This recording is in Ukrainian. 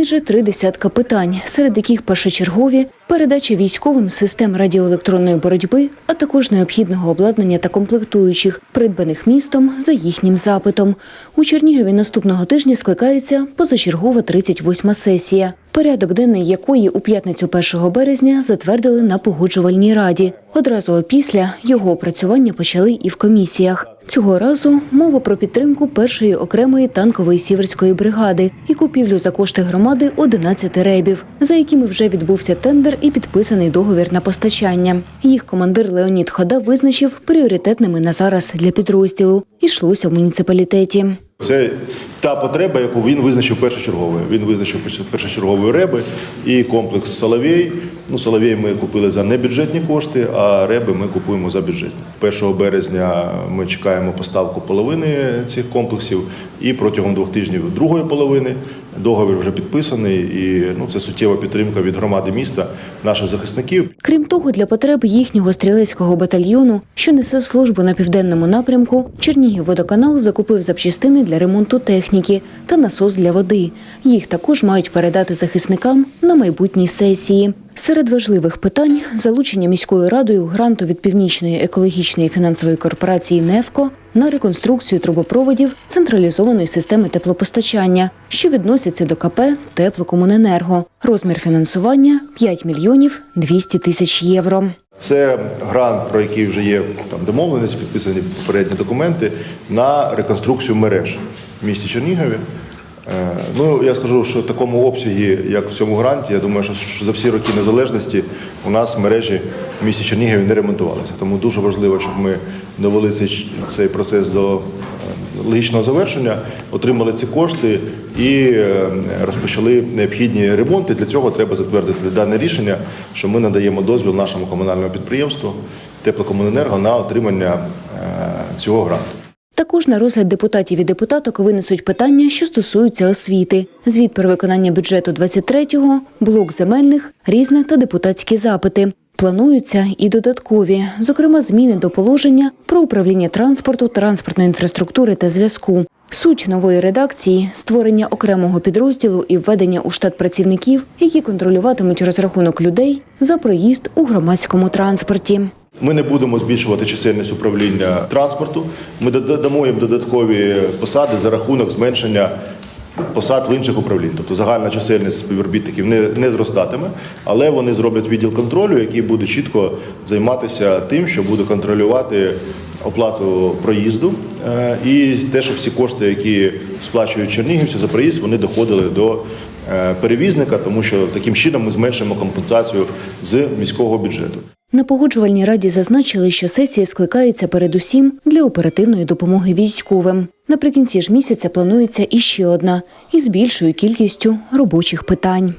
Майже три десятка питань, серед яких першочергові передача військовим систем радіоелектронної боротьби, а також необхідного обладнання та комплектуючих, придбаних містом за їхнім запитом. У Чернігові наступного тижня скликається позачергова 38-ма сесія, порядок денний якої у п'ятницю 1 березня затвердили на погоджувальній раді. Одразу опісля його опрацювання почали і в комісіях. Цього разу мова про підтримку першої окремої танкової сіверської бригади і купівлю за кошти громади 11 ребів, за якими вже відбувся тендер і підписаний договір на постачання. Їх командир Леонід Хода визначив пріоритетними на зараз для підрозділу. Ішлося в муніципалітеті. Це та потреба, яку він визначив першочерговою. Він визначив першочерговою реби і комплекс Соловей. Ну, Соловей ми купили за небюджетні кошти, а реби ми купуємо за бюджетні. 1 березня ми чекаємо поставку половини цих комплексів, і протягом двох тижнів другої половини договір вже підписаний. І ну, це суттєва підтримка від громади міста, наших захисників. Крім того, для потреб їхнього стрілецького батальйону, що несе службу на південному напрямку, Чернігівводоканал закупив запчастини для ремонту техніки та насос для води. Їх також мають передати захисникам на майбутній сесії. Серед важливих питань залучення міською радою гранту від північної екологічної фінансової корпорації «Нефко» на реконструкцію трубопроводів централізованої системи теплопостачання, що відносяться до КП «Теплокомуненерго». Розмір фінансування 5 мільйонів 200 тисяч євро. Це грант, про який вже є там домовленість, підписані попередні документи на реконструкцію мереж в місті Чернігові. Е, Ну, я скажу, що в такому обсягі, як в цьому гранті, я думаю, що за всі роки незалежності у нас мережі в місті Чернігові не ремонтувалися. Тому дуже важливо, щоб ми довели цей, цей процес до е, логічного завершення, отримали ці кошти і е, розпочали необхідні ремонти. Для цього треба затвердити дане рішення, що ми надаємо дозвіл нашому комунальному підприємству Теплокомуненерго на отримання цього гранту. Також на розгляд депутатів і депутаток винесуть питання, що стосуються освіти. Звіт про виконання бюджету 23-го, блок земельних, різне та депутатські запити. Плануються і додаткові, зокрема, зміни до положення про управління транспорту, транспортної інфраструктури та зв'язку. Суть нової редакції створення окремого підрозділу і введення у штат працівників, які контролюватимуть розрахунок людей за проїзд у громадському транспорті. Ми не будемо збільшувати чисельність управління транспорту. Ми додамо їм додаткові посади за рахунок зменшення посад в інших управлінь. Тобто загальна чисельність співробітників не, не зростатиме, але вони зроблять відділ контролю, який буде чітко займатися тим, що буде контролювати оплату проїзду е, і те, що всі кошти, які сплачують чернігівці за проїзд, вони доходили до е, перевізника, тому що таким чином ми зменшимо компенсацію з міського бюджету. На погоджувальній раді зазначили, що сесія скликається передусім для оперативної допомоги військовим. Наприкінці ж місяця планується іще одна із більшою кількістю робочих питань.